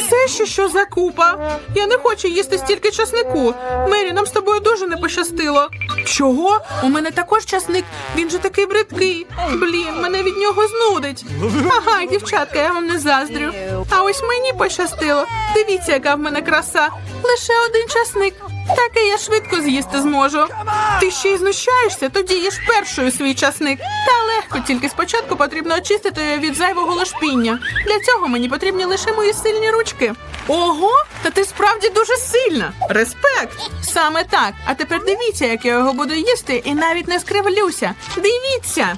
Це ще що за купа? Я не хочу їсти стільки часнику. Мері, нам з тобою дуже не пощастило. Чого? У мене також часник. Він же такий бридкий. Блін, мене від нього знудить. Ага, дівчатка, я вам не заздрю. А ось мені пощастило. Дивіться, яка в мене краса. Лише один часник. Таке я швидко з'їсти зможу. Ти ще й знущаєшся, тоді їж першою свій часник. Та легко, тільки спочатку потрібно очистити від зайвого лошпіння. Для цього мені потрібні лише мої сильні ручки. Ого, та ти справді дуже сильна. Респект! Саме так. А тепер дивіться, як я його буду їсти, і навіть не скривлюся. Дивіться.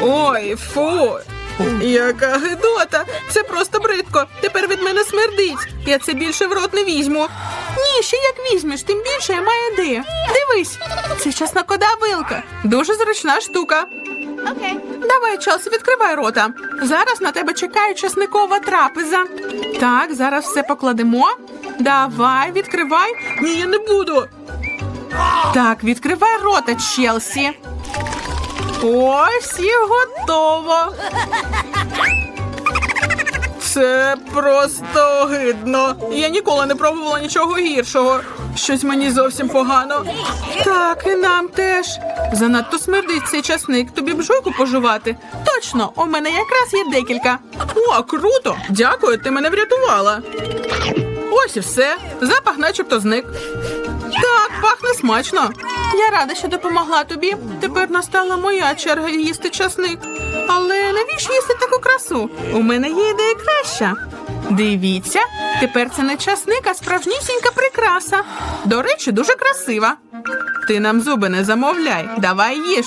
Ой, фу. Яка гидота! Це просто бридко. Тепер від мене смердить. Я це більше в рот не візьму. Ні, ще як візьмеш, тим більше я маю ідею. Дивись, це чеснокода вилка. Дуже зручна штука. Okay. Давай, Челсі, відкривай рота. Зараз на тебе чекає чесникова трапеза. Так, зараз все покладемо. Давай, відкривай. Ні, я не буду. Так, відкривай рота, Челсі. Ой, всі готово. Це просто гидно. Я ніколи не пробувала нічого гіршого. Щось мені зовсім погано. Так, і нам теж. Занадто смердить цей часник. Тобі б жуйку пожувати. Точно, у мене якраз є декілька. О, круто! Дякую, ти мене врятувала. Ось і все. Запах начебто зник. Так, пахне смачно. Я рада, що допомогла тобі. Тепер настала моя черга їсти часник. Але навіщо їсти таку красу? У мене є ідея краща. Дивіться, тепер це не часник, а справжнісінька прикраса. До речі, дуже красива. Ти нам зуби не замовляй, давай їж.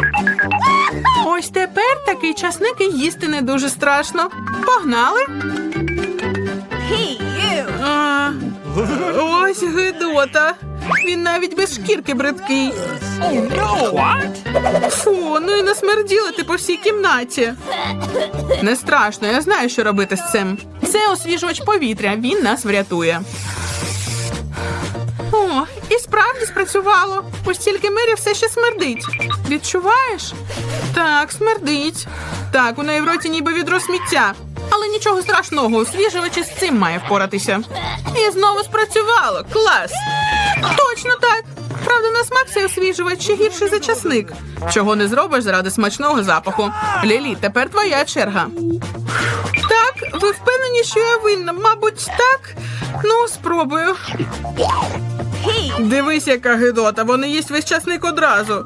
Ось тепер такий часник і їсти не дуже страшно. Погнали. Hey. А, ось гидота. Він навіть без шкірки бридкий. Фу, ну і насмерділа ти по всій кімнаті. Не страшно, я знаю, що робити з цим. Це освіжувач повітря, він нас врятує. О, і справді спрацювало. Ось тільки Мері все ще смердить. Відчуваєш? Так, смердить. Так, у неї в роті ніби відро сміття. Але нічого страшного, освіжувач із цим має впоратися. І знову спрацювало. Клас! Точно так. Правда, на смак цей освіжувач ще гірший за часник. Чого не зробиш заради смачного запаху. Лілі, тепер твоя черга. Так, ви впевнені, що я винна? Мабуть, так. Ну, спробую. Дивись, яка гидота, вони їсть весь часник одразу.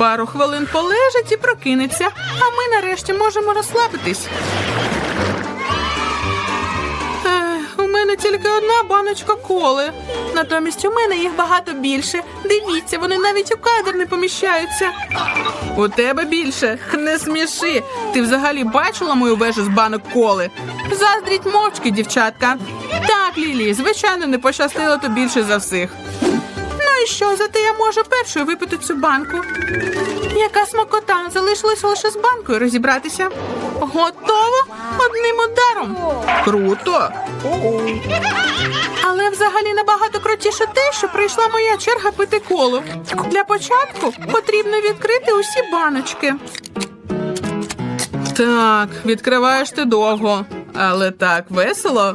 Пару хвилин полежить і прокинеться, а ми нарешті можемо розслабитись. Ех, у мене тільки одна баночка коли. Натомість у мене їх багато більше. Дивіться, вони навіть у кадр не поміщаються. У тебе більше. Не сміши. Ти взагалі бачила мою вежу з банок коли? Заздріть мовчки, дівчатка. Так, Лілі, звичайно, не пощастило то більше за всіх. І що, зате я можу першою випити цю банку. Яка смакота, залишилося лише з банкою розібратися. Готово одним ударом. Круто. Але взагалі набагато крутіше те, що прийшла моя черга пити коло. Для початку потрібно відкрити усі баночки. Так, відкриваєш ти довго, але так весело.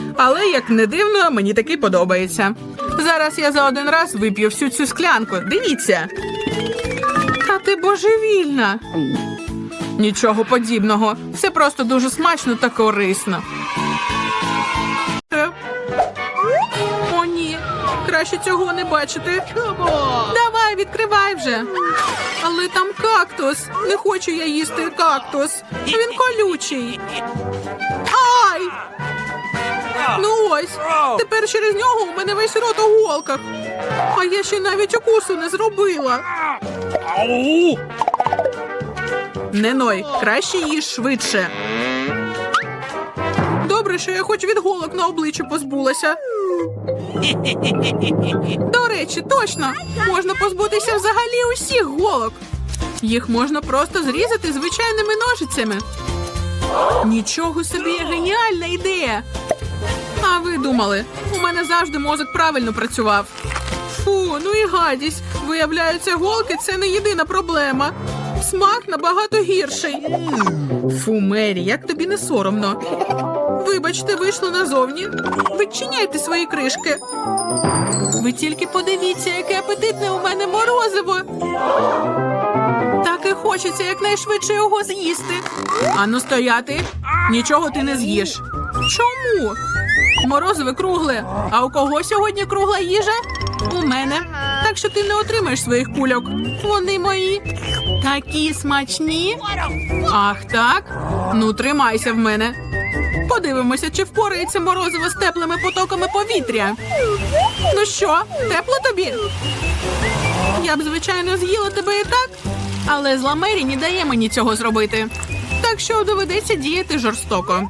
Але як не дивно, мені таки подобається. Зараз я за один раз вип'ю всю цю склянку. Дивіться. Та ти божевільна. Нічого подібного. Все просто дуже смачно та корисно. Е? О, ні. Краще цього не бачити. Давай, відкривай вже. Але там кактус. Не хочу я їсти кактус. Він колючий. Ну ось, тепер через нього у мене весь рот у голках. А я ще навіть укусу не зробила. Не краще їж швидше. Добре, що я хоч від голок на обличчі позбулася. До речі, точно можна позбутися взагалі усіх голок. Їх можна просто зрізати звичайними ножицями. Нічого собі геніальна ідея. А ви думали, у мене завжди мозок правильно працював. Фу, ну і гадість. Виявляється, голки це не єдина проблема. Смак набагато гірший. Фу, Мері, як тобі не соромно. Вибачте, вийшло назовні. Відчиняйте свої кришки. Ви тільки подивіться, яке апетитне у мене морозиво. Так і хочеться якнайшвидше його з'їсти. Ану стояти. Нічого ти не з'їш. Чому? Морозиве кругле. А у кого сьогодні кругла їжа? У мене. Так що ти не отримаєш своїх кульок. Вони мої. Такі смачні. Ах, так? Ну, тримайся в мене. Подивимося, чи впорається морозиво з теплими потоками повітря. Ну що, тепло тобі? Я б, звичайно, з'їла тебе і так, але зла Мері не дає мені цього зробити. Так що доведеться діяти жорстоко.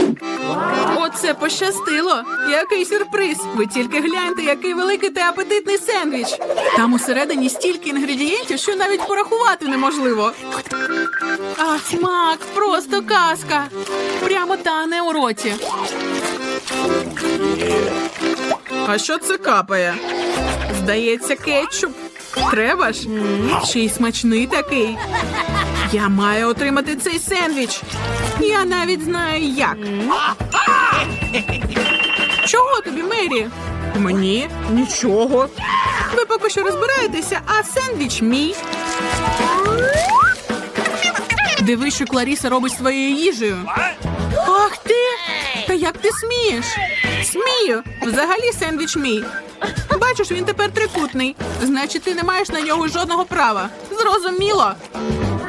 Оце пощастило. Який сюрприз. Ви тільки гляньте, який великий та апетитний сендвіч. Там усередині стільки інгредієнтів, що навіть порахувати неможливо. А смак, просто казка. Прямо тане у роті. А що це капає? Здається, кетчуп. Треба ж? Ще й смачний такий. Я маю отримати цей сендвіч. Я навіть знаю як. Чого тобі, Мері? Мені нічого. Ви поки що розбираєтеся, а сендвіч мій. Дивись, що Кларіса робить своєю їжею. Ах ти! Та як ти смієш? Смію. Взагалі сендвіч мій. Бачиш, він тепер трикутний. Значить, ти не маєш на нього жодного права. Зрозуміло.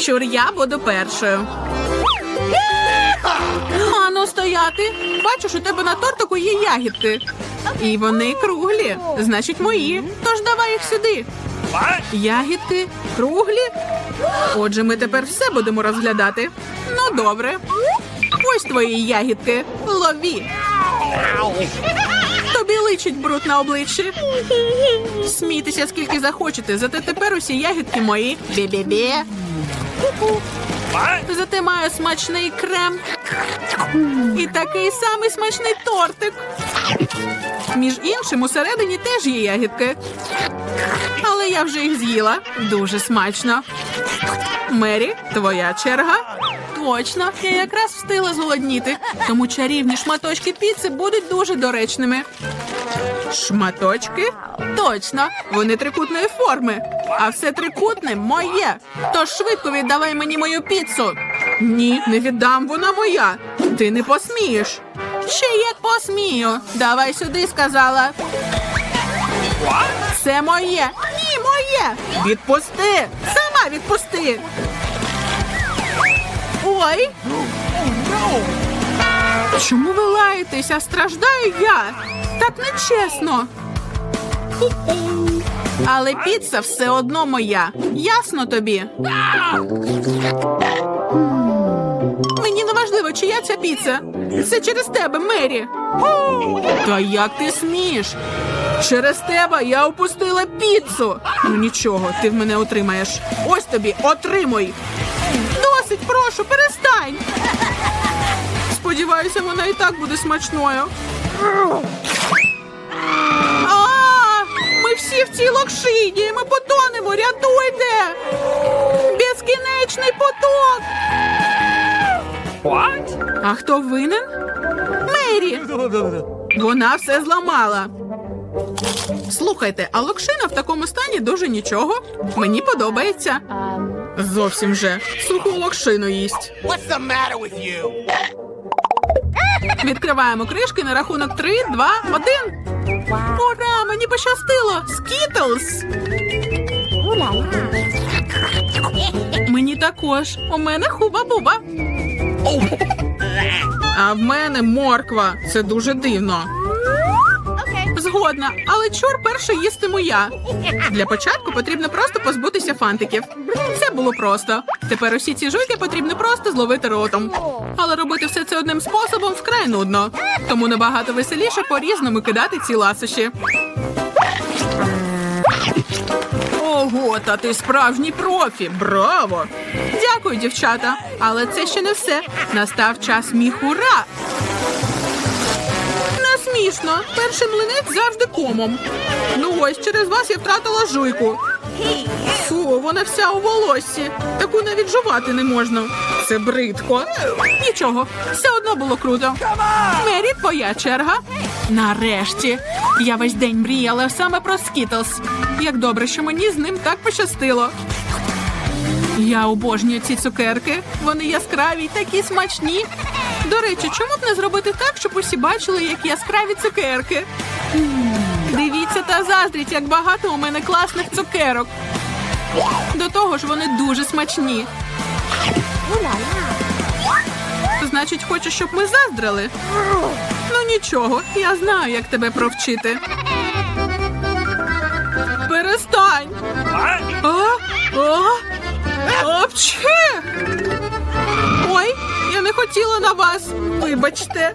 Щур, я буду першою. Ану, стояти. Бачиш, у тебе на тортику є ягідки. І вони круглі, значить мої. Тож давай їх сюди. Ягідки круглі. Отже, ми тепер все будемо розглядати. Ну, добре. Ось твої ягідки. Лові. Личить бруд на обличчі. Смійтеся скільки захочете, зате тепер усі ягідки мої. Бі-бі-бі. Зате маю смачний крем. І такий самий смачний тортик. Між іншим, усередині теж є ягідки. Але я вже їх з'їла. Дуже смачно. Мері, твоя черга. Точно, я якраз встигла зголодніти, тому чарівні шматочки піци будуть дуже доречними. Шматочки? Точно, вони трикутної форми. А все трикутне моє. Тож швидко віддавай мені мою піцу. Ні, не віддам, вона моя. Ти не посмієш. Ще як посмію. Давай сюди, сказала. Це моє. Ні, моє. Відпусти. Сама відпусти. Ой. Чому ви лаєтеся? Страждаю я. Так нечесно. Але піца все одно моя. Ясно тобі? Мені не важливо, чия ця піца. Це через тебе, Мері. Та як ти смієш? Через тебе я опустила піцу. Ну нічого, ти в мене отримаєш. Ось тобі, отримуй. Досить, прошу, перестань. Сподіваюся, вона і так буде смачною. А, ми всі в цій локшині. Ми потонемо. Рятуйте! Безкінечний поток. А хто винен? Мері. Вона все зламала. Слухайте, а локшина в такому стані дуже нічого. Мені подобається. Зовсім вже. Суху локшину їсть. What's the matter with you? Відкриваємо кришки на рахунок 3, 2, 1. Ура! Мені пощастило! Скітлз! Мені також. У мене хуба-буба. А в мене морква. Це дуже дивно. Згодна, але чур перше їстиму я. Для початку потрібно просто позбутися фантиків. Це було просто. Тепер усі ці жуйки потрібно просто зловити ротом. Але робити все це одним способом вкрай нудно. Тому набагато веселіше по-різному кидати ці ласощі. Ого, та ти справжній профі! Браво! Дякую, дівчата. Але це ще не все. Настав час міхура. Не смішно. Перший млинець завжди комом. Ну ось, через вас я втратила жуйку. Фу, вона вся у волоссі. Таку навіть жувати не можна. Це бридко. Нічого, все одно було круто. Мері, твоя черга. Нарешті. Я весь день мріяла саме про Скітлз. Як добре, що мені з ним так пощастило. Я обожнюю ці цукерки. Вони яскраві й такі смачні. До речі, чому б не зробити так, щоб усі бачили, як яскраві цукерки? Дивіться та заздріть, як багато у мене класних цукерок. До того ж, вони дуже смачні. Значить, хочеш, щоб ми заздрили? Ну нічого, я знаю, як тебе провчити. Перестань! А? А? Апче! Ой, я не хотіла на вас. Вибачте.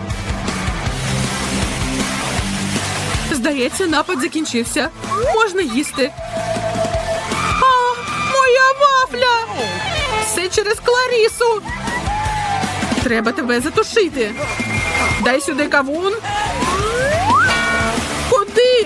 Здається, напад закінчився. Можна їсти. А, моя вафля! Все через Кларісу. Треба тебе затушити. Дай сюди кавун.